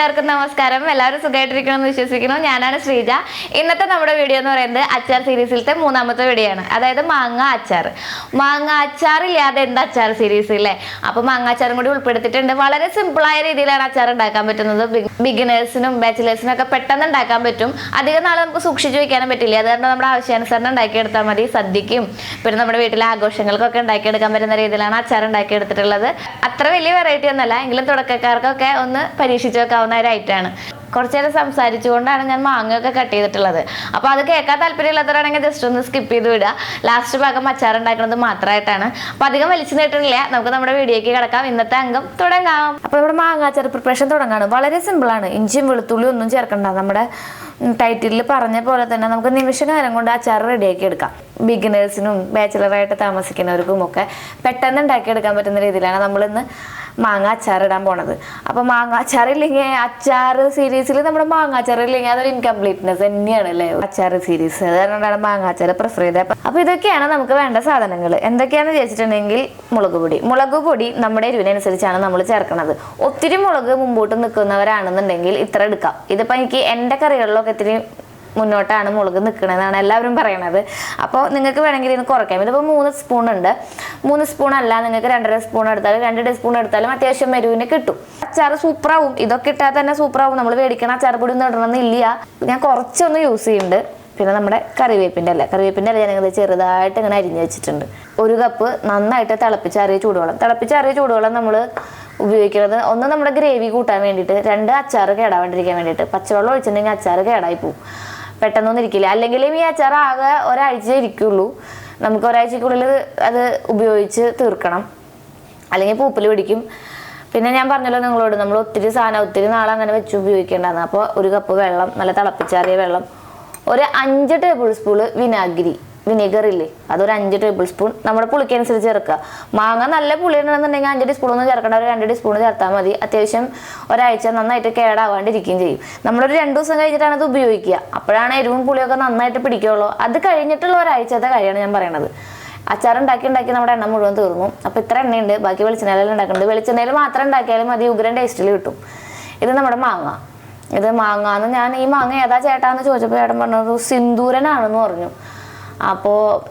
കൂട്ടുകാർക്ക് നമസ്കാരം. എല്ലാവരും സുഖമായിട്ടിരിക്കണമെന്ന് വിശ്വസിക്കുന്നു. ഞാനാണ് ശ്രീജ. ഇന്നത്തെ നമ്മുടെ വീഡിയോ എന്ന് പറയുന്നത് അച്ചാർ സീരീസിലത്തെ മൂന്നാമത്തെ വീഡിയോ ആണ്. അതായത് മാങ്ങ അച്ചാർ. മാങ്ങ അച്ചാർ ഇല്ലാതെ എന്താ അച്ചാർ സീരീസ് അല്ലേ അപ്പോൾ മാങ്ങ അച്ചാറും കൂടി ഉൾപ്പെടുത്തിയിട്ടുണ്ട്. വളരെ സിമ്പിളായ രീതിയിലാണ് അച്ചാർ ഉണ്ടാക്കാൻ പറ്റുന്നത്. ബിഗിനേഴ്സിനും ബാച്ചിലേഴ്സിനും ഒക്കെ പെട്ടെന്ന് ഉണ്ടാക്കാൻ പറ്റും. അധികം നാൾ നമുക്ക് സൂക്ഷിച്ചു വയ്ക്കാനും പറ്റില്ല. അത് കാരണം നമ്മുടെ ആവശ്യാനുസരണം ഉണ്ടാക്കിയെടുത്താൽ മതി. സദ്യക്കും പിന്നെ നമ്മുടെ വീട്ടിലെ ആഘോഷങ്ങൾക്കൊക്കെ ഉണ്ടാക്കിയെടുക്കാൻ പറ്റുന്ന രീതിയിലാണ് അച്ചാർ ഉണ്ടാക്കിയെടുത്തിട്ടുള്ളത്. അത്ര വലിയ വെറൈറ്റി ഒന്നല്ല എങ്കിലും തുടക്കക്കാർക്കൊക്കെ ഒന്ന് പരീക്ഷിച്ചു ഐറ്റാണ് കുറച്ചു നേരം സംസാരിച്ചുകൊണ്ടാണ് ഞാൻ മാങ്ങയൊക്കെ കട്ട് ചെയ്തിട്ടുള്ളത്. അപ്പോൾ അത് കേൾക്കാൻ താല്പര്യമില്ലാത്തവരാണെങ്കിൽ ജസ്റ്റ് ഒന്ന് സ്കിപ്പ് ചെയ്ത് വിടുക. ലാസ്റ്റ് ഭാഗം അച്ചാർ ഉണ്ടാക്കുന്നത് മാത്രമായിട്ടാണ്. അപ്പോൾ അധികം വലിച്ചു നീട്ടുന്നില്ല നമുക്ക് നമ്മുടെ വീഡിയോയ്ക്ക് കിടക്കാം. ഇന്നത്തെ അംഗം തുടങ്ങാം. അപ്പോൾ നമ്മുടെ മാങ്ങ അച്ചാർ പ്രിപ്പറേഷൻ തുടങ്ങാണ്. വളരെ സിമ്പിൾ ആണ്. ഇഞ്ചിയും വെളുത്തുള്ളിയും ഒന്നും ചേർക്കണ്ട. നമ്മുടെ ടൈറ്റിലിൽ പറഞ്ഞ പോലെ തന്നെ നമുക്ക് നിമിഷകാലം കൊണ്ട് അച്ചാർ റെഡിയാക്കി എടുക്കാം. ബിഗിനേഴ്സിനും ബാച്ചിലറായിട്ട് താമസിക്കുന്നവർക്കും ഒക്കെ പെട്ടെന്ന് ഉണ്ടാക്കിയെടുക്കാൻ പറ്റുന്ന രീതിയിലാണ് നമ്മളിന്ന് മാങ്ങ അച്ചാർ ഇടാൻ പോണത്. അപ്പോൾ മാങ്ങ അച്ചാർ ഇല്ലെങ്കിൽ അച്ചാർ സീരീസിൽ നമ്മുടെ മാങ്ങ അച്ചാർ ഇല്ലെങ്കിൽ അതൊരു ഇൻകംപ്ലീറ്റ്നെസ് തന്നെയാണ് അല്ലേ? അച്ചാർ സീരീസ് അത് കാരണമാണ് അച്ചാർ പ്രിഫർ ചെയ്തത് അപ്പോൾ ഇതൊക്കെയാണ് നമുക്ക് വേണ്ട സാധനങ്ങൾ എന്തൊക്കെയാണെന്ന് ചോദിച്ചിട്ടുണ്ടെങ്കിൽ മുളക് പൊടി. മുളക് പൊടി നമ്മുടെ എരിവിനനുസരിച്ചാണ് നമ്മൾ ചേർക്കുന്നത് ഒത്തിരി മുളക് മുമ്പോട്ട് നിൽക്കുന്നവരാണെന്നുണ്ടെങ്കിൽ ഇത്ര എടുക്കാം. ഇതിപ്പോൾ എനിക്ക് എന്റെ കറികളിലൊക്കെ ഇത്തിരി മുന്നോട്ടാണ് മുളക് നിൽക്കണതെന്നാണ് എല്ലാവരും പറയണത്. അപ്പോൾ നിങ്ങൾക്ക് വേണമെങ്കിൽ ഇതിന് കുറയ്ക്കാം. ഇതിപ്പോൾ മൂന്ന് സ്പൂൺ ഉണ്ട്. മൂന്ന് സ്പൂൺ അല്ല നിങ്ങൾക്ക് രണ്ടര സ്പൂൺ എടുത്താലും രണ്ട് ടീസ്പൂൺ എടുത്താലും അത്യാവശ്യം മെരുവിനെ കിട്ടും. അച്ചാർ സൂപ്പറാവും. ഇതൊക്കെ ഇട്ടാൽ തന്നെ സൂപ്പറാവും. നമ്മൾ മേടിക്കണ അച്ചാർ പൊടി ഒന്നും ഇടണമെന്നില്ല ഞാൻ കുറച്ചൊന്ന് യൂസ് ചെയ്യുന്നുണ്ട്. പിന്നെ നമ്മുടെ കറിവേപ്പിന്റെ അല്ല കറിവേപ്പിന്റെ അല്ല ഞാനിത് ചെറുതായിട്ട് ഇങ്ങനെ അരിഞ്ഞ് വെച്ചിട്ടുണ്ട്. ഒരു കപ്പ് നന്നായിട്ട് തിളപ്പിച്ചാറിയ ചൂടുവെള്ളം. തിളപ്പിച്ചാറിയ ചൂടുവെള്ളം നമ്മൾ ഉപയോഗിക്കുന്നത് ഒന്ന് നമ്മുടെ ഗ്രേവി കൂട്ടാൻ വേണ്ടിയിട്ട് രണ്ട് അച്ചാർ കേടാവാണ്ടിരിക്കാൻ വേണ്ടിയിട്ട്. പച്ചവെള്ളം ഒഴിച്ചിട്ടുണ്ടെങ്കിൽ അച്ചാർ കേടായി പോകും പെട്ടെന്നൊന്നും ഇരിക്കില്ല അല്ലെങ്കിലും ഈ അച്ചാർ ആകെ ഒരാഴ്ച ഇരിക്കുള്ളൂ. നമുക്ക് ഒരാഴ്ചക്കുള്ളിൽ അത് ഉപയോഗിച്ച് തീർക്കണം. അല്ലെങ്കിൽ പൂപ്പൽ പിടിക്കും. പിന്നെ ഞാൻ പറഞ്ഞല്ലോ നിങ്ങളോട് നമ്മൾ ഒത്തിരി സാധനം ഒത്തിരി നാളെ അങ്ങനെ വെച്ച് ഉപയോഗിക്കേണ്ടതാണ്. അപ്പോൾ ഒരു കപ്പ് വെള്ളം നല്ല തിളപ്പിച്ചാറിയ വെള്ളം ഒരു അഞ്ച് ടേബിൾ സ്പൂൺ വിനാഗിരി. വിനീഗർ ഇല്ലേ അതൊരു അഞ്ച് ടേബിൾ സ്പൂൺ നമ്മുടെ പുളിക്കനുസരിച്ച് ചേർക്കുക. മാങ്ങ നല്ല പുളി ഉണ്ടെന്നുണ്ടെങ്കിൽ അഞ്ച് ടീസ്പൂണൊന്നും ചേർക്കേണ്ട. ഒരു രണ്ട് ടീസ്പൂൺ ചേർത്താൽ മതി. അത്യാവശ്യം ഒരാഴ്ച നന്നായിട്ട് കേടാവാണ്ടിരിക്കുകയും ചെയ്യും. നമ്മളൊരു രണ്ട് ദിവസം കഴിഞ്ഞിട്ടാണ് അത് ഉപയോഗിക്കുക. അപ്പോഴാണ് എരിവും പുളിയൊക്കെ നന്നായിട്ട് പിടിക്കുള്ളൂ അത് കഴിഞ്ഞിട്ടുള്ള ഒരാഴ്ചത്തെ കാര്യമാണ് ഞാൻ പറയണത്. അച്ചാർ ഉണ്ടാക്കി ഉണ്ടാക്കി നമ്മുടെ എണ്ണ മുഴുവൻ തീർന്നു. അപ്പോൾ ഇത്ര എണ്ണയുണ്ട്. ബാക്കി വെളിച്ചെണ്ണയിൽ ഉണ്ടാക്കുന്നുണ്ട് വെളിച്ചെണ്ണയിൽ മാത്രം ഉണ്ടാക്കിയാലും മതി. ഉഗ്രൻ ടേസ്റ്റിൽ കിട്ടും. ഇത് നമ്മുടെ മാങ്ങ. ഇത് മാങ്ങ എന്ന് ഞാൻ ഈ മാങ്ങ ഏതാ ചേട്ടാന്ന് ചോദിച്ചപ്പോൾ ചേട്ടൻ പറഞ്ഞത് സിന്ദൂരനാണെന്ന് പറഞ്ഞു. അപ്പോൾ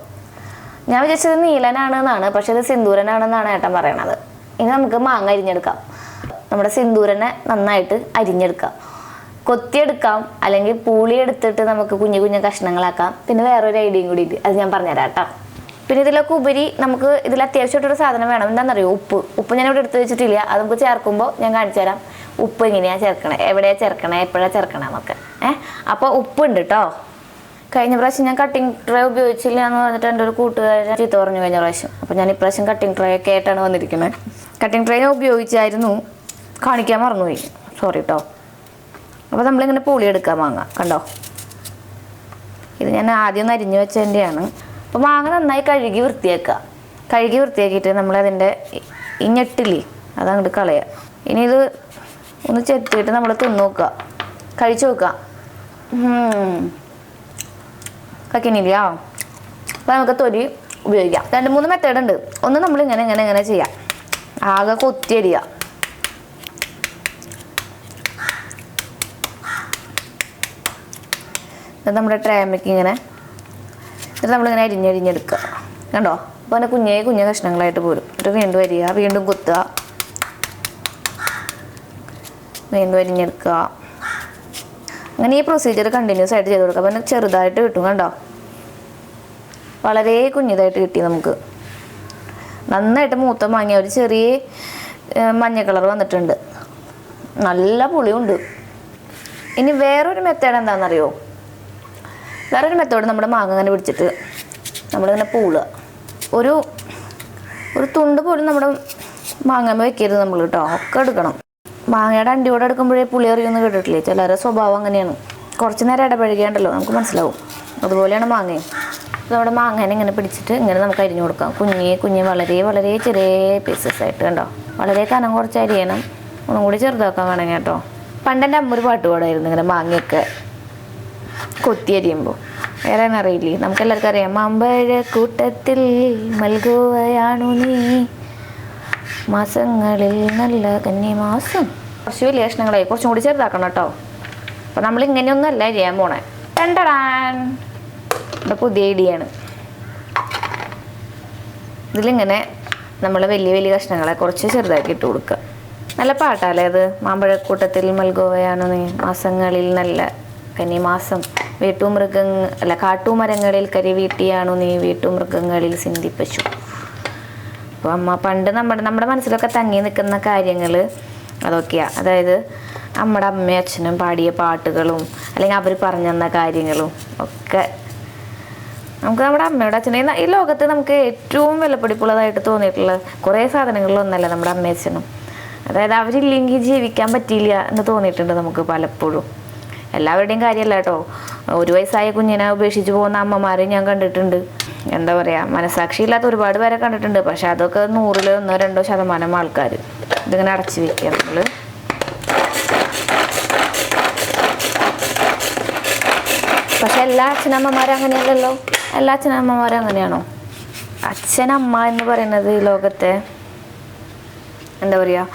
ഞാൻ വിചാരിച്ചത് നീലനാണ് എന്നാണ് പക്ഷെ ഇത് സിന്ദൂരനാണെന്നാണ് ഏട്ടൻ പറയണത്. ഇനി നമുക്ക് മാങ്ങ അരിഞ്ഞെടുക്കാം. നമ്മുടെ സിന്ദൂരനെ നന്നായിട്ട് അരിഞ്ഞെടുക്കാം. കൊത്തിയെടുക്കാം അല്ലെങ്കിൽ പൂളി എടുത്തിട്ട് നമുക്ക് കുഞ്ഞു കുഞ്ഞു കഷ്ണങ്ങളാക്കാം. പിന്നെ വേറൊരു ഐഡിയയും കൂടി ഉണ്ട് അത് ഞാൻ പറഞ്ഞുതരാം കേട്ടോ. പിന്നെ ഇതിലൊക്കെ ഉപരി നമുക്ക് ഇതിൽ അത്യാവശ്യമായിട്ടൊരു സാധനം വേണം. എന്താണെന്നറിയോ? ഉപ്പ്. ഉപ്പ് ഞാൻ ഇവിടെ എടുത്ത് വെച്ചിട്ടില്ല. അത് നമുക്ക് ചേർക്കുമ്പോൾ ഞാൻ കാണിച്ചു തരാം. ഉപ്പ് എങ്ങനെയാണ് ചേർക്കണേ? എവിടെയാണ് ചേർക്കണേ? എപ്പോഴാണ് ചേർക്കണേ നമുക്ക് ഏഹ് അപ്പോൾ ഉപ്പുണ്ട് കേട്ടോ. കഴിഞ്ഞ പ്രാവശ്യം ഞാൻ കട്ടിംഗ് ട്രേ ഉപയോഗിച്ചില്ല എന്ന് പറഞ്ഞിട്ട് എന്റെ ഒരു കൂട്ടുകാരൻ ചീത്ത പറഞ്ഞു കഴിഞ്ഞ പ്രാവശ്യം. അപ്പോൾ ഞാൻ ഇപ്രാവശ്യം കട്ടിംഗ് ട്രേ ഒക്കെ ആയിട്ടാണ് വന്നിരിക്കുന്നത് കട്ടിംഗ് ട്രേ ഞാൻ ഉപയോഗിച്ചായിരുന്നു. കാണിക്കാൻ മറന്നുപോയി. സോറി കേട്ടോ അപ്പോൾ നമ്മളിങ്ങനെ പുളി എടുക്കാൻ മാങ്ങ. കണ്ടോ? ഇത് ഞാൻ ആദ്യം ഒന്ന് അരിഞ്ഞു വെച്ചതിന്റെയാണ് അപ്പോൾ മാങ്ങ നന്നായി കഴുകി വൃത്തിയാക്കുക. കഴുകി വൃത്തിയാക്കിയിട്ട് നമ്മളതിന്റെ ഈ ഞെട്ടില്ലേ അതങ്ങോട്ട് കളയുക ഇനി ഇത് ഒന്ന് ചെത്തിയിട്ട് നമ്മൾ തിന്നു നോക്കുക കഴിച്ചു നോക്കുക. കക്കിനില്ല. അപ്പോൾ നമുക്ക് തൊലി ഉപയോഗിക്കാം. രണ്ട് മൂന്ന് മെത്തേഡ് ഉണ്ട്. ഒന്ന് നമ്മൾ ഇങ്ങനെ ഇങ്ങനെ ഇങ്ങനെ ചെയ്യാം. ആകെ കൊത്തിയരിക ഇത് നമ്മുടെ ട്രേമയ്ക്ക് ഇങ്ങനെ. ഇത് നമ്മളിങ്ങനെ അരിഞ്ഞരിഞ്ഞെടുക്കുക കണ്ടോ? അപ്പോൾ അതിന്റെ കുഞ്ഞേ കുഞ്ഞ കഷ്ണങ്ങളായിട്ട് പോരും. എന്നിട്ട് വീണ്ടും വരിക വീണ്ടും കുത്തുക. വീണ്ടും അരിഞ്ഞെടുക്കുക അങ്ങനെ ഈ പ്രൊസീജിയർ കണ്ടിന്യൂസ് ആയിട്ട് ചെയ്ത് കൊടുക്കുക അപ്പം ചെറുതായിട്ട് കിട്ടും കണ്ടോ? വളരെ കുഞ്ഞിതായിട്ട് കിട്ടി നമുക്ക്. നന്നായിട്ട് മൂത്ത മാങ്ങിയ ഒരു ചെറിയ മഞ്ഞ കളർ വന്നിട്ടുണ്ട്. നല്ല പുളിയുണ്ട്. ഇനി വേറൊരു മെത്തേഡ് എന്താണെന്നറിയോ? വേറൊരു മെത്തേഡ് നമ്മുടെ മാങ്ങ അങ്ങനെ പിടിച്ചിട്ട് നമ്മളിങ്ങനെ പൂളുക. ഒരു ഒരു തുണ്ട് പോലും നമ്മുടെ മാങ്ങ വെക്കരുത് നമ്മൾ കേട്ടോ. ഒക്കെ എടുക്കണം. മാങ്ങയുടെ അണ്ടിയോടെ എടുക്കുമ്പോഴേ പുളി അറിയുമെന്ന് കേട്ടിട്ടില്ലേ? ചിലരുടെ സ്വഭാവം അങ്ങനെയാണ്. കുറച്ച് നേരം ഇടപഴകിയാണ്ടല്ലോ നമുക്ക് മനസ്സിലാവും. അതുപോലെയാണ് മാങ്ങയും നമ്മുടെ മാങ്ങേനെ ഇങ്ങനെ പിടിച്ചിട്ട് ഇങ്ങനെ നമുക്ക് അരിഞ്ഞു കൊടുക്കാം. കുഞ്ഞേ കുഞ്ഞ് വളരെ വളരെ ചെറിയ പീസസ് ആയിട്ട് കണ്ടോ? വളരെ കനം കുറച്ച് അരിയണം. ഒന്നും കൂടി ചെറുതാക്കാൻ വേണമെങ്കിൽ കേട്ടോ. പണ്ട് എന്റെ അമ്മ ഒരു പാട്ട് പാടായിരുന്നു ഇങ്ങനെ മാങ്ങയൊക്കെ കൊത്തി അരിയുമ്പോൾ. വേറെ അറിയില്ലേ? നമുക്ക് എല്ലാവർക്കും അറിയാം. മാമ്പഴ കൂട്ടത്തിൽ മൽകുകയാണു നീ. മാസങ്ങളിൽ നല്ല കന്നിമാസം. കുറച്ച് വലിയ കഷ്ണങ്ങളെ കുറച്ചും കൂടി ചെറുതാക്കണം കേട്ടോ. അപ്പോൾ നമ്മൾ ഇങ്ങനെയൊന്നും അല്ല ചെയ്യാൻ പോണേ. രണ്ടടാൻ ഇവിടെ പുതിയ ഐഡിയാണ് ഇതിലിങ്ങനെ നമ്മൾ വലിയ വലിയ കഷ്ണങ്ങളെ കുറച്ച് ചെറുതാക്കി ഇട്ട് കൊടുക്കുക നല്ല പാട്ടാലേ അത്? മാമ്പഴക്കൂട്ടത്തിൽ മൽഗോവയാണ് നീ? മാസങ്ങളിൽ നല്ല കന്നിമാസം. വീട്ടുമൃഗങ്ങൾ അല്ല കാട്ടുമരങ്ങളിൽ കരി വീട്ടിയാണു നീ? വീട്ടുമൃഗങ്ങളിൽ സിന്ധിപ്പശു അപ്പോൾ അമ്മ പണ്ട് നമ്മുടെ നമ്മുടെ മനസ്സിലൊക്കെ തങ്ങി നിൽക്കുന്ന കാര്യങ്ങൾ അതൊക്കെയാണ് അതായത് നമ്മുടെ അമ്മയും അച്ഛനും പാടിയ പാട്ടുകളും അല്ലെങ്കിൽ അവർ പറഞ്ഞു തന്ന കാര്യങ്ങളും ഒക്കെ. നമുക്ക് നമ്മുടെ അമ്മയുടെ അച്ഛനെ ഈ ലോകത്ത് നമുക്ക് ഏറ്റവും വിലപിടിപ്പുള്ളതായിട്ട് തോന്നിയിട്ടുള്ള കുറേ സാധനങ്ങളിലൊന്നല്ല നമ്മുടെ അമ്മയും അച്ഛനും. അതായത് അവരില്ലെങ്കിൽ ജീവിക്കാൻ പറ്റിയില്ല എന്ന് തോന്നിയിട്ടുണ്ട് നമുക്ക് പലപ്പോഴും. എല്ലാവരുടെയും കാര്യമല്ല കേട്ടോ. ഒരു വയസ്സായ കുഞ്ഞിനെ ഉപേക്ഷിച്ച് പോകുന്ന അമ്മമാരെ ഞാൻ കണ്ടിട്ടുണ്ട്. എന്താ പറയുക മനസാക്ഷിയില്ലാത്ത ഒരുപാട് പേരെ കണ്ടിട്ടുണ്ട്. പക്ഷെ അതൊക്കെ നൂറിൽ ഒന്നോ രണ്ടോ ശതമാനം ആൾക്കാർ ഇതിങ്ങനെ അടച്ചു വെക്കുക നമ്മൾ പക്ഷെ എല്ലാ അച്ഛനമ്മമാരും അങ്ങനെയല്ലല്ലോ? എല്ലാ അച്ഛനമ്മമാരും അങ്ങനെയാണോ? അച്ഛനമ്മ എന്ന് പറയുന്നത് ഈ ലോകത്തെ എന്താ പറയുക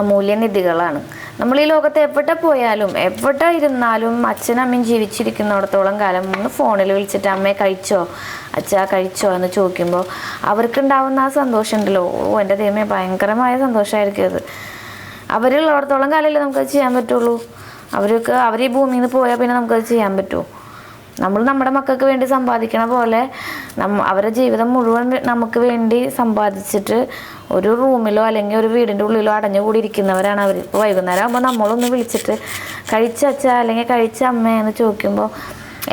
അമൂല്യനിധികളാണ് നമ്മൾ ഈ ലോകത്ത് എവിടെ പോയാലും എവിടെ ഇരുന്നാലും അച്ഛനും അമ്മയും ജീവിച്ചിരിക്കുന്നിടത്തോളം കാലം ഒന്ന് ഫോണിൽ വിളിച്ചിട്ട് അമ്മയെ കഴിച്ചോ? അച്ഛാ കഴിച്ചോ? എന്ന് ചോദിക്കുമ്പോൾ അവർക്കുണ്ടാവുന്ന ആ സന്തോഷം ഉണ്ടല്ലോ. ഓ എന്റെ ദൈവമേ ഭയങ്കരമായ സന്തോഷമായിരിക്കും അത്. അവരുള്ളിടത്തോളം കാലമല്ലേ നമുക്കത് ചെയ്യാൻ പറ്റുള്ളൂ. അവർക്ക് അവർ ഈ ഭൂമിയിൽ നിന്ന് പോയാൽ പിന്നെ നമുക്കത് ചെയ്യാൻ പറ്റുമോ? നമ്മൾ നമ്മുടെ മക്കൾക്ക് വേണ്ടി സമ്പാദിക്കണ പോലെ നമ്മ അവരുടെ ജീവിതം മുഴുവൻ നമുക്ക് വേണ്ടി സമ്പാദിച്ചിട്ട് ഒരു റൂമിലോ അല്ലെങ്കിൽ ഒരു വീടിന്റെ ഉള്ളിലോ അടഞ്ഞു കൂടി ഇരിക്കുന്നവരാണ് അവർ ഇപ്പോൾ വൈകുന്നേരം ആകുമ്പോൾ നമ്മളൊന്ന് വിളിച്ചിട്ട് കഴിച്ച അച്ഛ അല്ലെങ്കിൽ കഴിച്ച അമ്മ എന്ന് ചോദിക്കുമ്പോൾ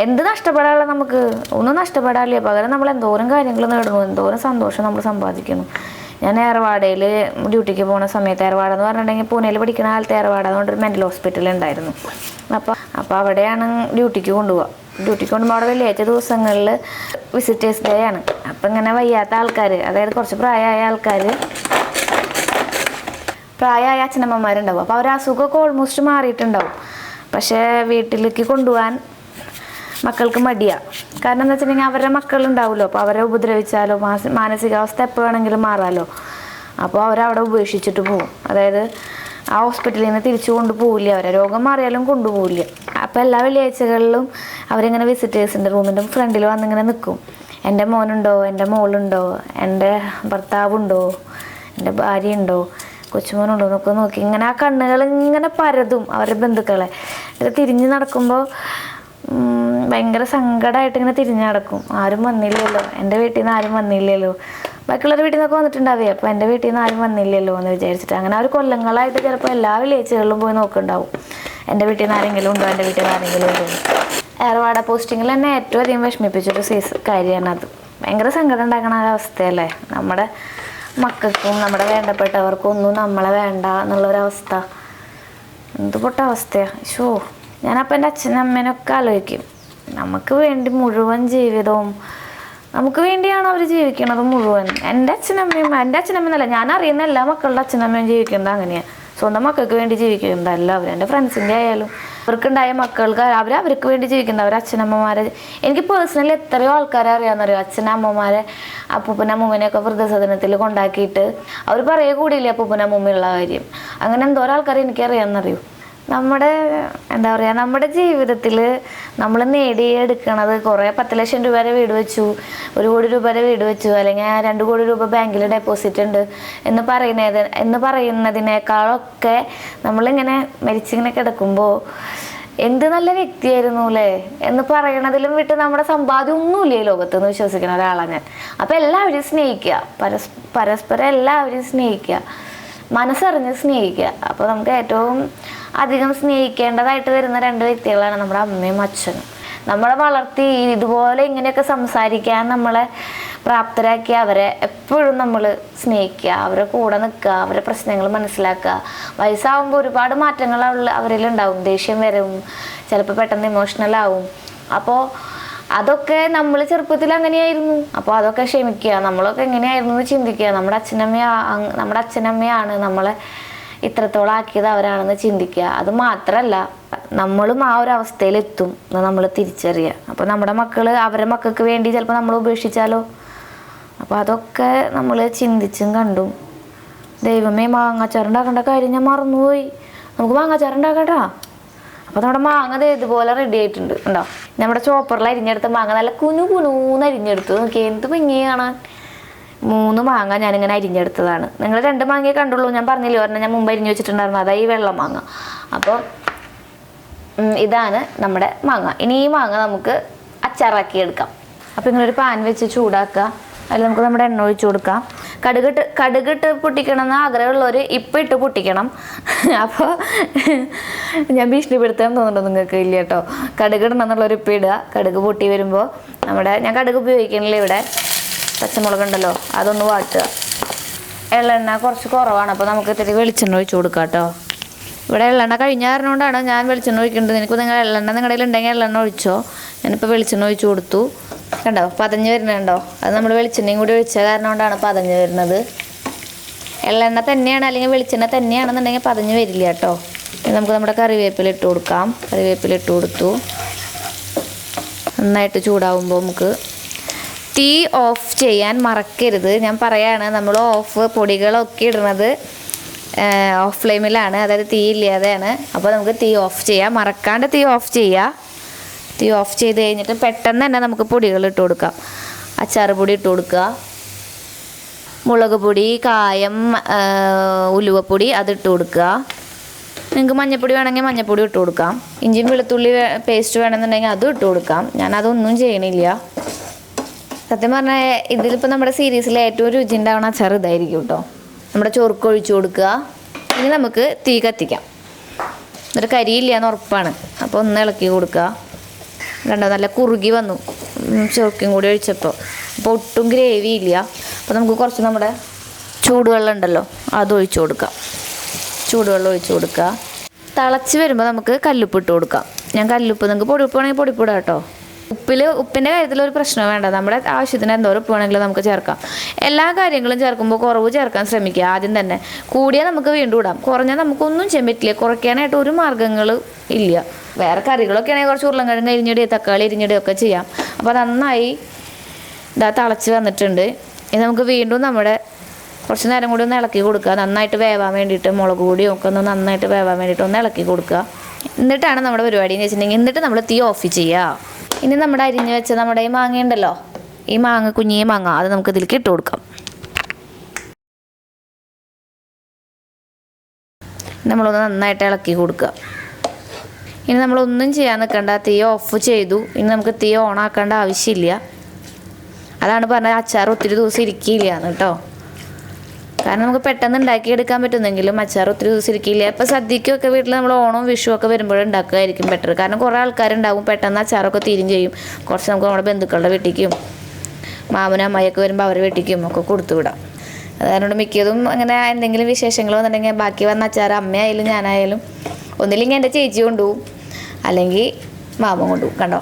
എന്ത് നഷ്ടപ്പെടാനുള്ള നമുക്ക്? ഒന്നും നഷ്ടപ്പെടാനില്ല പകരം നമ്മൾ എന്തോരം കാര്യങ്ങൾ നേടുന്നു. എന്തോരം സന്തോഷം നമ്മൾ സമ്പാദിക്കുന്നു. ഞാൻ ഏർവാടയിൽ ഡ്യൂട്ടിക്ക് പോകുന്ന സമയത്ത് ഏർവാട എന്ന് പറഞ്ഞിട്ടുണ്ടെങ്കിൽ പൂനെയിൽ പഠിക്കുന്ന കാലത്ത് ഏർവാട എന്ന് പറഞ്ഞൊരു മെന്റൽ ഹോസ്പിറ്റൽ ഉണ്ടായിരുന്നു. അപ്പോൾ അപ്പോൾ അവിടെയാണ് ഡ്യൂട്ടിക്ക് കൊണ്ടുപോവുക ഡ്യൂട്ടിക്ക് അവിടെ വെള്ളിയാഴ്ച ദിവസങ്ങളിൽ വിസിറ്റേഴ്സ് ഡേ ആണ്. അപ്പം ഇങ്ങനെ വയ്യാത്ത ആൾക്കാർ അതായത് കുറച്ച് പ്രായമായ ആൾക്കാർ പ്രായമായ അച്ഛനമ്മമാരുണ്ടാവും. അപ്പോൾ അവർ അസുഖമൊക്കെ ഓൾമോസ്റ്റ് മാറിയിട്ടുണ്ടാവും. പക്ഷേ വീട്ടിലേക്ക് കൊണ്ടുപോകാൻ മക്കൾക്ക് മടിയാണ് കാരണം എന്താ വെച്ചിട്ടുണ്ടെങ്കിൽ അവരുടെ മക്കളുണ്ടാവുമല്ലോ. അപ്പോൾ അവരെ ഉപദ്രവിച്ചാലോ മാനസികാവസ്ഥ എപ്പോൾ വേണമെങ്കിലും മാറാലോ. അപ്പോൾ അവരവിടെ ഉപേക്ഷിച്ചിട്ട് പോകും. അതായത് ആ ഹോസ്പിറ്റലിൽ നിന്ന് തിരിച്ചു കൊണ്ടുപോകില്ല അവരെ രോഗം മാറിയാലും കൊണ്ടുപോകില്ല അപ്പോൾ എല്ലാ വെള്ളിയാഴ്ചകളിലും അവരിങ്ങനെ വിസിറ്റേഴ്സിന്റെ റൂമിന്റെ ഫ്രണ്ടിൽ വന്നിങ്ങനെ നിൽക്കും എന്റെ മോനുണ്ടോ? എന്റെ മോളുണ്ടോ? എന്റെ ഭർത്താവുണ്ടോ? എന്റെ ഭാര്യ ഉണ്ടോ കൊച്ചുമോനുണ്ടോ എന്നൊക്കെ നോക്കി. ഇങ്ങനെ ആ കണ്ണുകൾ ഇങ്ങനെ പരതും അവരുടെ ബന്ധുക്കളെ. തിരിഞ്ഞ് നടക്കുമ്പോൾ ഭയങ്കര സങ്കടമായിട്ട് ഇങ്ങനെ തിരിഞ്ഞു നടക്കും. ആരും വന്നില്ലല്ലോ. എന്റെ വീട്ടിൽ നിന്ന് ആരും വന്നില്ലല്ലോ. ബാക്കിയുള്ളവരുടെ വീട്ടിൽ നിന്നൊക്കെ വന്നിട്ടുണ്ടാവേ. അപ്പോൾ എന്റെ വീട്ടിൽ നിന്ന് ആരും വന്നില്ലല്ലോ എന്ന് വിചാരിച്ചിട്ട്. അങ്ങനെ അവർ കൊല്ലങ്ങളായിട്ട് ചിലപ്പോൾ എല്ലാ വില്ലേജുകളിലും പോയി നോക്കുന്നുണ്ടാവും. എന്റെ വീട്ടിൽ നിന്ന് ആരെങ്കിലും ഉണ്ടോ? എന്റെ വീട്ടിൽ നിന്ന് ആരെങ്കിലും ഉണ്ടോ? ഏർവാട പോസ്റ്റിങ്ങിൽ തന്നെ ഏറ്റവും അധികം വിഷമിപ്പിച്ചൊരു സീസ് കാര്യമാണ് അത്. ഭയങ്കര സങ്കടം ഉണ്ടാക്കണ അവസ്ഥയല്ലേ? നമ്മുടെ മക്കൾക്കും നമ്മുടെ വേണ്ടപ്പെട്ടവർക്കും ഒന്നും നമ്മളെ വേണ്ട എന്നുള്ളൊരവസ്ഥ എന്ത് പൊട്ട അവസ്ഥയാ. ഷോ ഞാനപ്പോൾ എന്റെ അച്ഛനും അമ്മേനൊക്കെ ആലോചിക്കും. നമുക്ക് വേണ്ടി മുഴുവൻ ജീവിതവും നമുക്ക് വേണ്ടിയാണ് അവർ ജീവിക്കുന്നത് മുഴുവൻ. എന്റെ അച്ഛനമ്മയും എന്റെ അച്ഛനമ്മയെന്നല്ല ഞാൻ അറിയുന്ന എല്ലാ മക്കളുടെ അച്ഛനമ്മയും ജീവിക്കുന്നത് അങ്ങനെയാണ് സ്വന്തം മക്കൾക്ക് വേണ്ടി ജീവിക്കുന്നതല്ല അവർ എന്റെ ഫ്രണ്ട്സിന്റെ ആയാലും. അവർക്കുണ്ടായ മക്കൾക്ക് അവർ അവർക്ക് വേണ്ടി ജീവിക്കുന്നത് അവർ അച്ഛനമ്മമാരെ എനിക്ക് പേഴ്സണലി എത്രയോ ആൾക്കാരെ അറിയാമെന്നറിയോ? അച്ഛനമ്മമാരെ അപ്പൂപ്പനമ്മൂമ്മനെയൊക്കെ വൃദ്ധസദനത്തിൽ കൊണ്ടാക്കിയിട്ട്. അവർ പറയുക കൂടിയില്ലേ അപ്പൂപ്പനമ്മൂമ്മയുള്ള കാര്യം? അങ്ങനെ എന്തോരം ആൾക്കാരെ എനിക്കറിയാമെന്നറിയൂ? നമ്മുടെ എന്താ പറയുക നമ്മുടെ ജീവിതത്തിൽ നമ്മൾ നേടിയെടുക്കണത് കുറേ പത്ത് ലക്ഷം രൂപയുടെ വീട് വെച്ചു ഒരു കോടി രൂപയുടെ വീട് വെച്ചു അല്ലെങ്കിൽ രണ്ട് കോടി രൂപ ബാങ്കിൽ ഡെപ്പോസിറ്റ് ഉണ്ട് എന്ന് പറയുന്നത് എന്ന് പറയുന്നതിനേക്കാളൊക്കെ നമ്മളിങ്ങനെ മരിച്ചിങ്ങനെ കിടക്കുമ്പോൾ എന്ത് നല്ല വ്യക്തിയായിരുന്നു അല്ലേ എന്ന് പറയണതിലും വിട്ട് നമ്മുടെ സമ്പാദ്യം ഒന്നുമില്ല ഈ ലോകത്ത് എന്ന് വിശ്വസിക്കുന്ന ഒരാളാണ് ഞാൻ. അപ്പം എല്ലാവരും സ്നേഹിക്കുക പരസ് പരസ്പരം എല്ലാവരും സ്നേഹിക്കുക മനസ്സറിഞ്ഞ് സ്നേഹിക്കുക അപ്പോൾ നമുക്ക് ഏറ്റവും അധികം സ്നേഹിക്കേണ്ടതായിട്ട് വരുന്ന രണ്ട് വ്യക്തികളാണ് നമ്മുടെ അമ്മയും അച്ഛനും. നമ്മളെ വളർത്തി ഇതുപോലെ ഇങ്ങനെയൊക്കെ സംസാരിക്കാൻ നമ്മളെ പ്രാപ്തരാക്കി അവരെ എപ്പോഴും നമ്മൾ സ്നേഹിക്കുക അവരെ കൂടെ നിൽക്കുക അവരെ പ്രശ്നങ്ങൾ മനസ്സിലാക്കുക. വയസ്സാവുമ്പോൾ ഒരുപാട് മാറ്റങ്ങൾ അവരിലുണ്ടാവും. ദേഷ്യം വരും ചിലപ്പോൾ പെട്ടെന്ന് ഇമോഷണൽ ആവും. അപ്പോൾ അതൊക്കെ നമ്മൾ ചെറുപ്പത്തിൽ അങ്ങനെയായിരുന്നു. അപ്പോൾ അതൊക്കെ ക്ഷമിക്കുക. നമ്മളൊക്കെ എങ്ങനെയായിരുന്നു എന്ന് ചിന്തിക്കുക. നമ്മുടെ അച്ഛനമ്മ നമ്മുടെ അച്ഛനമ്മയാണ് നമ്മളെ ഇത്രത്തോളം ആക്കിയത് അവരാണെന്ന് ചിന്തിക്കുക. അത് മാത്രമല്ല നമ്മളും ആ ഒരു അവസ്ഥയിലെത്തും. എന്ന് നമ്മൾ തിരിച്ചറിയുക. അപ്പോൾ നമ്മുടെ മക്കൾ അവരുടെ മക്കൾക്ക് വേണ്ടി ചിലപ്പോൾ നമ്മൾ ഉപേക്ഷിച്ചാലോ? അപ്പോൾ അതൊക്കെ നമ്മൾ ചിന്തിച്ചും കണ്ടും. ദൈവമേ മാങ്ങാച്ചാറുണ്ടാക്കേണ്ട കാര്യം ഞാൻ മറന്നുപോയി. നമുക്ക് മാങ്ങാച്ചാറുണ്ടാക്കട്ടാ അപ്പോൾ നമ്മുടെ മാങ്ങ ദേ ഇതുപോലെ റെഡി ആയിട്ടുണ്ട്. ഉണ്ടോ നമ്മുടെ ചോപ്പറിൽ അരിഞ്ഞെടുത്ത മാങ്ങ നല്ല കുനു കുനൂന്ന് അരിഞ്ഞെടുത്തു. നോക്കി എന്ത് ഭംഗിയാണ് മൂന്ന് മാങ്ങ ഞാനിങ്ങനെ അരിഞ്ഞെടുത്തതാണ്. നിങ്ങൾ രണ്ട് മാങ്ങയെ കണ്ടുള്ളൂ ഞാൻ പറഞ്ഞില്ലേ ഒരെണ്ണം ഞാൻ മുമ്പ് അരിഞ്ഞു വെച്ചിട്ടുണ്ടായിരുന്നു അതാ ഈ വെള്ള മാങ്ങ. അപ്പോൾ ഇതാണ് നമ്മുടെ മാങ്ങ. ഇനി ഈ മാങ്ങ നമുക്ക് അച്ചാറാക്കി എടുക്കാം. അപ്പോൾ ഇങ്ങനൊരു പാൻ വെച്ച് ചൂടാക്കുക. അതിൽ നമുക്ക് നമ്മുടെ എണ്ണ ഒഴിച്ചു കൊടുക്കാം. കടുകിട്ട് കടുകിട്ട് പൊട്ടിക്കണം എന്ന് ആഗ്രഹമുള്ളവർ ഇപ്പം ഇട്ട് പൊട്ടിക്കണം. അപ്പോൾ ഞാൻ ഭീഷണിപ്പെടുത്താൻ തോന്നുന്നുണ്ട് നിങ്ങൾക്ക്? ഇല്ല കേട്ടോ. കടുകിടണം എന്നുള്ളവർ ഇപ്പം ഇടുക. കടുക് പൊട്ടി വരുമ്പോൾ നമ്മുടെ ഞാൻ കടുക് ഉപയോഗിക്കണില്ല ഇവിടെ. പച്ചമുളക് ഉണ്ടല്ലോ അതൊന്ന് വാട്ടുക. എള്ളെണ്ണ കുറച്ച് കുറവാണ് അപ്പോൾ നമുക്ക് ഇത്തിരി വെളിച്ചെണ്ണ ഒഴിച്ച് കൊടുക്കാം കേട്ടോ ഇവിടെ എള്ളെണ്ണ കഴിഞ്ഞ ഞാൻ വെളിച്ചെണ്ണ ഒഴിക്കേണ്ടത്. എനിക്ക് നിങ്ങൾ എള്ളെണ്ണ നിങ്ങളുടെ ഉണ്ടെങ്കിൽ എള്ളെണ്ണ ഒഴിച്ചോ. ഞാനിപ്പോൾ വെളിച്ചെണ്ണ ഒഴിച്ച് കൊടുത്തു. കണ്ടോ? പതഞ്ഞ് വരുന്നുണ്ടോ അത് നമ്മൾ വെളിച്ചെണ്ണയും കൂടി ഒഴിച്ച കാരണം കൊണ്ടാണ് പതഞ്ഞ് വരുന്നത്. എള്ളെണ്ണ തന്നെയാണ് അല്ലെങ്കിൽ വെളിച്ചെണ്ണ തന്നെയാണെന്നുണ്ടെങ്കിൽ പതഞ്ഞ് വരില്ല കേട്ടോ നമുക്ക് നമ്മുടെ കറിവേപ്പില ഇട്ട് കൊടുക്കാം. കറിവേപ്പില ഇട്ട് കൊടുത്തു. നന്നായിട്ട് ചൂടാവുമ്പോൾ നമുക്ക് തീ ഓഫ് ചെയ്യാൻ മറക്കരുത്. ഞാൻ പറയാണ് നമ്മൾ ഓഫ് പൊടികളൊക്കെ ഇടുന്നത് ഓഫ് ഫ്ലെയിമിലാണ്. അതായത് തീ ഇല്ലാതെയാണ്. അപ്പോൾ നമുക്ക് തീ ഓഫ് ചെയ്യാം. മറക്കാണ്ട് തീ ഓഫ് ചെയ്യുക തീ ഓഫ് ചെയ്ത് കഴിഞ്ഞിട്ട് പെട്ടെന്ന് തന്നെ നമുക്ക് പൊടികൾ ഇട്ട് കൊടുക്കാം. അച്ചാർ പൊടി ഇട്ട് കൊടുക്കുക. മുളക് പൊടി കായം ഉലുവപ്പൊടി അതിട്ട് കൊടുക്കുക. നിങ്ങൾക്ക് മഞ്ഞപ്പൊടി വേണമെങ്കിൽ മഞ്ഞപ്പൊടി ഇട്ട് കൊടുക്കാം. ഇഞ്ചിയും വെളുത്തുള്ളി പേസ്റ്റ് വേണമെന്നുണ്ടെങ്കിൽ അതും ഇട്ട് കൊടുക്കാം. ഞാൻ അതൊന്നും ചെയ്യണില്ല. സത്യം പറഞ്ഞാൽ ഇതിലിപ്പോൾ നമ്മുടെ സീരീസിലെ ഏറ്റവും രുചി ഉണ്ടാവണ അച്ചാർ ഇതായിരിക്കും കേട്ടോ നമ്മുടെ ചോറുക്ക് ഒഴിച്ചു കൊടുക്കുക. ഇനി നമുക്ക് തീ കത്തിക്കാം. എന്നിട്ട് കരിയില്ല എന്ന് ഉറപ്പാണ്. അപ്പോൾ ഒന്ന് ഇളക്കി കൊടുക്കുക. കണ്ടോ നല്ല കുറുകി വന്നു. ചോറുക്കും കൂടി ഒഴിച്ചപ്പോൾ അപ്പോൾ ഒട്ടും ഗ്രേവി ഇല്ല. അപ്പോൾ നമുക്ക് കുറച്ച് നമ്മുടെ ചൂടുവെള്ളം ഉണ്ടല്ലോ അത് ഒഴിച്ചു കൊടുക്കാം. ചൂടുവെള്ളം ഒഴിച്ചു കൊടുക്കുക. തിളച്ച് വരുമ്പോൾ നമുക്ക് കല്ലുപ്പ് ഇട്ട് കൊടുക്കാം. ഞാൻ കല്ലുപ്പ് നിങ്ങൾക്ക് പൊടിപ്പ് വേണമെങ്കിൽ പൊടിപ്പിടുക കേട്ടോ ഉപ്പിൽ ഉപ്പിന്റെ കാര്യത്തിൽ ഒരു പ്രശ്നം വേണ്ട. നമ്മുടെ ആവശ്യത്തിന് എന്തോ ഉപ്പ് വേണമെങ്കിലും നമുക്ക് ചേർക്കാം. എല്ലാ കാര്യങ്ങളും ചേർക്കുമ്പോൾ കുറവ് ചേർക്കാൻ ശ്രമിക്കുക ആദ്യം തന്നെ. കൂടിയാൽ നമുക്ക് വീണ്ടും ഇടാം. കുറഞ്ഞാൽ നമുക്കൊന്നും ചെയ്യാൻ പറ്റില്ല. കുറയ്ക്കാനായിട്ട് ഒരു മാർഗങ്ങൾ ഇല്ല. വേറെ കറികളൊക്കെ ആണെങ്കിൽ കുറച്ച് ഉരുളൻകിഴങ്ങ് ഇരിഞ്ഞിടുക തക്കാളി ഇരിഞ്ഞിടുക ഒക്കെ ചെയ്യാം. അപ്പോൾ നന്നായി ഇതാ തിളച്ച് വന്നിട്ടുണ്ട്. ഇനി നമുക്ക് വീണ്ടും നമ്മുടെ കുറച്ച് നേരം കൂടി ഒന്ന് ഇളക്കി കൊടുക്കുക. നന്നായിട്ട് വേവാൻ വേണ്ടിയിട്ട് മുളക് പൊടിയും ഒക്കെ ഒന്ന് നന്നായിട്ട് വേവാൻ വേണ്ടിയിട്ട് ഒന്ന് ഇളക്കി കൊടുക്കുക. എന്നിട്ടാണ് നമ്മുടെ പരിപാടി എന്ന് വെച്ചിട്ടുണ്ടെങ്കിൽ എന്നിട്ട് നമ്മൾ തീ ഓഫ് ചെയ്യുക. ഇനി നമ്മുടെ അരിഞ്ഞ് വെച്ച നമ്മുടെ ഈ മാങ്ങ ഉണ്ടല്ലോ ഈ മാങ്ങ കുഞ്ഞിയെ മാങ്ങ അത് നമുക്ക് ഇതിലേക്ക് ഇട്ട് കൊടുക്കാം. നമ്മളൊന്ന് നന്നായിട്ട് ഇളക്കി കൊടുക്കുക. ഇനി നമ്മളൊന്നും ചെയ്യാൻ നിൽക്കണ്ട. തീ ഓഫ് ചെയ്തു. ഇനി നമുക്ക് തീ ഓൺ ആക്കേണ്ട ആവശ്യമില്ല. അതാണ് പറഞ്ഞത് അച്ചാർ ഒത്തിരി ദിവസം ഇരിക്കില്ല കേട്ടോ. കാരണം നമുക്ക് പെട്ടെന്ന് ഉണ്ടാക്കിയെടുക്കാൻ പറ്റുന്നെങ്കിലും അച്ചാർ ഒത്തിരി ദിവസം ഇരിക്കില്ല? അപ്പോൾ സദ്യക്കൊക്കെ വീട്ടിൽ നമ്മൾ ഓണവും വിഷുവും ഒക്കെ വരുമ്പോഴും ഉണ്ടാക്കുകയായിരിക്കും ബെറ്റർ കാരണം കുറേ ആൾക്കാരുണ്ടാവും പെട്ടെന്ന് അച്ചാറൊക്കെ തീരും ചെയ്യും. കുറച്ച് നമുക്ക് നമ്മുടെ ബന്ധുക്കളുടെ വീട്ടിലേക്കും മാമനും അമ്മയൊക്കെ വരുമ്പോൾ അവരുടെ വീട്ടിലേക്കും ഒക്കെ കൊടുത്തു വിടാം. അതുകൊണ്ട് മിക്കതും അങ്ങനെ എന്തെങ്കിലും വിശേഷങ്ങൾ വന്നിട്ടുണ്ടെങ്കിൽ ബാക്കി വന്ന അച്ചാർ അമ്മയായാലും ഞാനായാലും ഒന്നില്ലെങ്കിൽ എന്റെ ചേച്ചി കൊണ്ടുപോകും. അല്ലെങ്കിൽ മാമൻ കൊണ്ടുപോകും കണ്ടോ?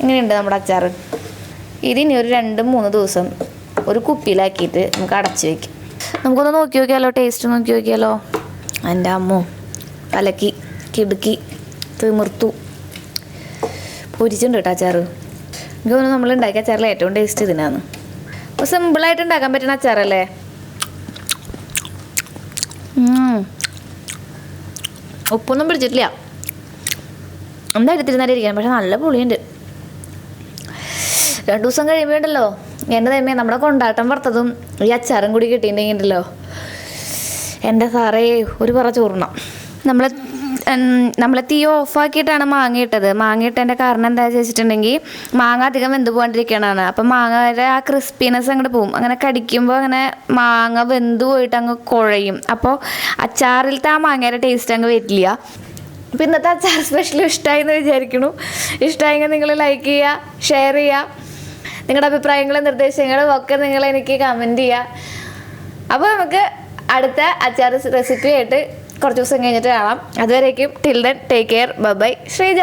ഇങ്ങനെയുണ്ട് നമ്മുടെ അച്ചാർ ഇതിനി ഒരു രണ്ട് മൂന്ന് ദിവസം ഒരു കുപ്പിയിലാക്കിയിട്ട് നമുക്ക് അടച്ചു വെക്കും. നമുക്കൊന്ന് നോക്കി നോക്കിയാലോ ടേസ്റ്റ് നോക്കി നോക്കിയാലോ? എന്റെ അമ്മോ കലക്കി കിടുക്കി തിമിർത്തു. പൊരിച്ചിട്ടുണ്ട് കേട്ടോ അച്ചാറ്. എനിക്ക് തോന്നുന്നു നമ്മൾ ഉണ്ടാക്കിയ അച്ചാറിൽ ഏറ്റവും ടേസ്റ്റ് ഇതിനാണ്. അപ്പോൾ സിമ്പിളായിട്ട് ഉണ്ടാക്കാൻ പറ്റുന്ന അച്ചാറല്ലേ. ഉപ്പൊന്നും പിടിച്ചിട്ടില്ല. എന്താ എടുത്തിരുന്നാലിരിക്കാൻ പക്ഷെ നല്ല പുളിയുണ്ട്. രണ്ടു ദിവസം കഴിയുമ്പോണ്ടല്ലോ എന്റെ തന്നെ നമ്മുടെ കൊണ്ടാട്ടം വറുത്തതും ഈ അച്ചാറും കൂടി കിട്ടിയിട്ടുണ്ടെങ്കിൽ ഉണ്ടല്ലോ എന്റെ സാറേ ഒരു പറ ചോറണം നമ്മൾ നമ്മൾ തീ ഓഫാക്കിയിട്ടാണ് മാങ്ങ ഇട്ടത് മാങ്ങ ഇട്ടതിന്റെ കാരണം എന്താ വെച്ചിട്ടുണ്ടെങ്കിൽ മാങ്ങ അധികം വെന്ത് പോകാണ്ടിരിക്കണതാണ് അപ്പം മാങ്ങയുടെ ആ ക്രിസ്പിനെസ് അങ്ങോട്ട് പോവും. അങ്ങനെ കടിക്കുമ്പോൾ അങ്ങനെ മാങ്ങ വെന്ത് പോയിട്ട് അങ്ങ് കുഴയും. അപ്പോൾ അച്ചാറിലത്തെ ആ മാങ്ങയുടെ ടേസ്റ്റ് അങ്ങ് വരില്ല. അപ്പം ഇന്നത്തെ അച്ചാർ സ്പെഷ്യൽ ഇഷ്ടമായി എന്ന് വിചാരിക്കുന്നു ഇഷ്ടമായെങ്കിൽ നിങ്ങൾ ലൈക്ക് ചെയ്യുക ഷെയർ ചെയ്യുക നിങ്ങളുടെ അഭിപ്രായങ്ങളും നിർദ്ദേശങ്ങളും ഒക്കെ നിങ്ങൾ എനിക്ക് കമന്റ് ചെയ്യുക അപ്പോൾ നമുക്ക് അടുത്ത അച്ചാർ റെസിപ്പി ആയിട്ട് കുറച്ച് ദിവസം കഴിഞ്ഞിട്ട് കാണാം. അതുവരേക്കും till then take care bye Sreeja.